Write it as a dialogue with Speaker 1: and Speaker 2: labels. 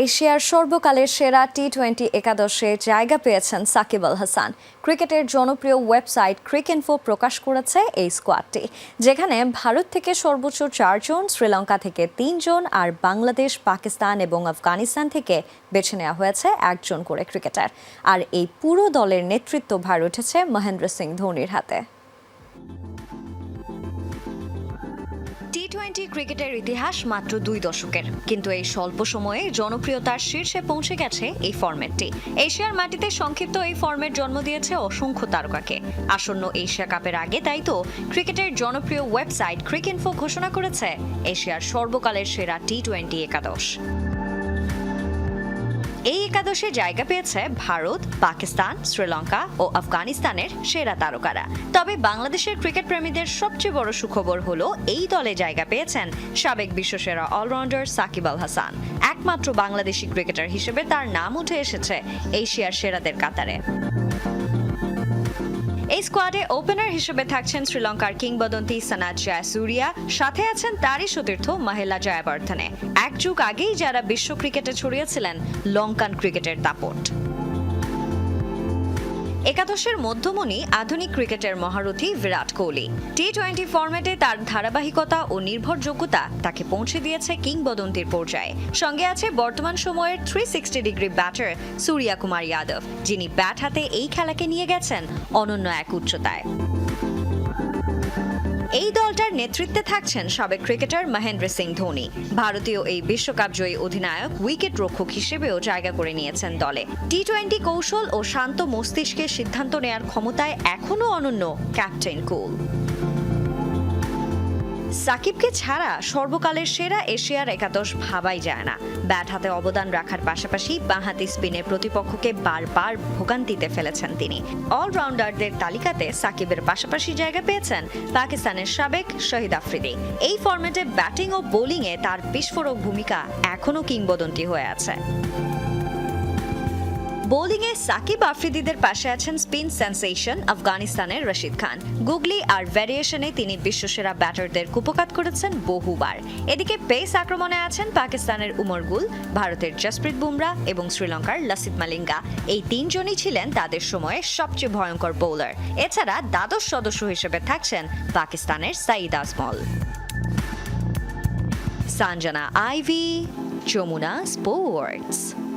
Speaker 1: এশিয়ার সর্বকালের সেরা টি টোয়েন্টি একাদশে জায়গা পেয়েছেন সাকিব আল হাসান। ক্রিকেটের জনপ্রিয় ওয়েবসাইট ক্রিকইনফো প্রকাশ করেছে এই স্কোয়াডটি, যেখানে ভারত থেকে সর্বোচ্চ চারজন, শ্রীলঙ্কা থেকে তিনজন আর বাংলাদেশ, পাকিস্তান এবং আফগানিস্তান থেকে বেছে নেওয়া হয়েছে একজন করে ক্রিকেটার। আর এই পুরো দলের নেতৃত্ব ভার উঠেছে মহেন্দ্র সিং ধোনির হাতে। টি টোয়েন্টি ক্রিকেটের ইতিহাস মাত্র দুই দশকের। কিন্তু এই স্বল্প সময়ে জনপ্রিয়তার শীর্ষে পৌঁছে গেছে এই ফরম্যাটটি। এশিয়ার মাটিতে সংক্ষিপ্ত এই ফরম্যাট জন্ম দিয়েছে অসংখ্য তারকাকে। আসন্ন এশিয়া কাপের আগে তাই তো ক্রিকেটের জনপ্রিয় ওয়েবসাইট ক্রিকইনফো ঘোষণা করেছে এশিয়ার সর্বকালের সেরা টি টোয়েন্টি একাদশ। এই একাদশে জায়গা পেয়েছে ভারত, পাকিস্তান, শ্রীলঙ্কা ও আফগানিস্তানের সেরা তারকারা। তবে বাংলাদেশের ক্রিকেট প্রেমীদের সবচেয়ে বড় সুখবর হল, এই দলে জায়গা পেয়েছেন সাবেক বিশ্বসেরা অলরাউন্ডার সাকিব আল হাসান। একমাত্র বাংলাদেশি ক্রিকেটার হিসেবে তার নাম উঠে এসেছে এশিয়ার সেরাদের কাতারে। স্কোয়াডে ওপেনার হিসেবে থাকছেন শ্রীলঙ্কার কিংবদন্তি সানাদ জয়াসুরিয়া সাথে আছেন তারই সতীর্থ মাহেলা জয়াবর্ধনে। এক যুগ আগেই যারা বিশ্ব ক্রিকেটে ছড়িয়েছিলেন, লঙ্কান ক্রিকেটের দাপট। একাদশের মধ্যমণি আধুনিক ক্রিকেটের মহারথী বিরাট কোহলি। টি টোয়েন্টি ফরম্যাটে তার ধারাবাহিকতা ও নির্ভরযোগ্যতা তাকে পৌঁছে দিয়েছে কিংবদন্তির পর্যায়ে। সঙ্গে আছে বর্তমান সময়ের three sixty degree batter Surya Kumar Yadav, যিনি ব্যাট হাতে এই খেলাকে নিয়ে গেছেন অনন্য এক উচ্চতায়। নেতৃত্বে থাকছেন সাবেক ক্রিকেটার মহেন্দ্র সিং ধোনি। ভারতীয় এই বিশ্বকাপ জয়ী অধিনায়ক উইকেট রক্ষক হিসেবেও জায়গা করে নিয়েছেন দলে। টি টোয়েন্টি কৌশল ও শান্ত মস্তিষ্কের সিদ্ধান্ত নেয়ার ক্ষমতায় এখনও অনন্য ক্যাপ্টেন কুল। সাকিবকে ছাড়া সর্বকালের সেরা এশিয়ার একাদশ ভাবাই যায় না। ব্যাট হাতে অবদান রাখার পাশাপাশি বাঁহাতি স্পিনে প্রতিপক্ষকে বারবার ভোগান্তিতে ফেলেছেন তিনি। অলরাউন্ডারদের তালিকাতে সাকিবের পাশাপাশি জায়গা পেয়েছেন পাকিস্তানের সাবেক শহীদ আফ্রিদি। এই ফরম্যাটে ব্যাটিং ও বোলিংয়ে তার বিস্ফোরক ভূমিকা এখনও কিংবদন্তি হয়ে আছে। বোলিংয়ে সাকিব আফ্রিদিদের পাশে আছেন স্পিন সেন্সেশন আফগানিস্তানের রশিদ খান। গুগলি আর ভ্যারিয়েশনে তিনি বিশ্বসেরা ব্যাটারদের কুপকাত করেছেন বহুবার। এদিকে পেস আক্রমণে আছেন পাকিস্তানের উমর গুল, ভারতের জসপ্রীত বুমরা এবং শ্রীলঙ্কার লসিত মালিঙ্গা। এই তিনজনই ছিলেন তাদের সময়ে সবচেয়ে ভয়ঙ্কর বোলার এছাড়া দ্বাদশ সদস্য হিসেবে থাকছেন পাকিস্তানের Saeed Ajmal. Sanjana Ivy, Jamuna sports.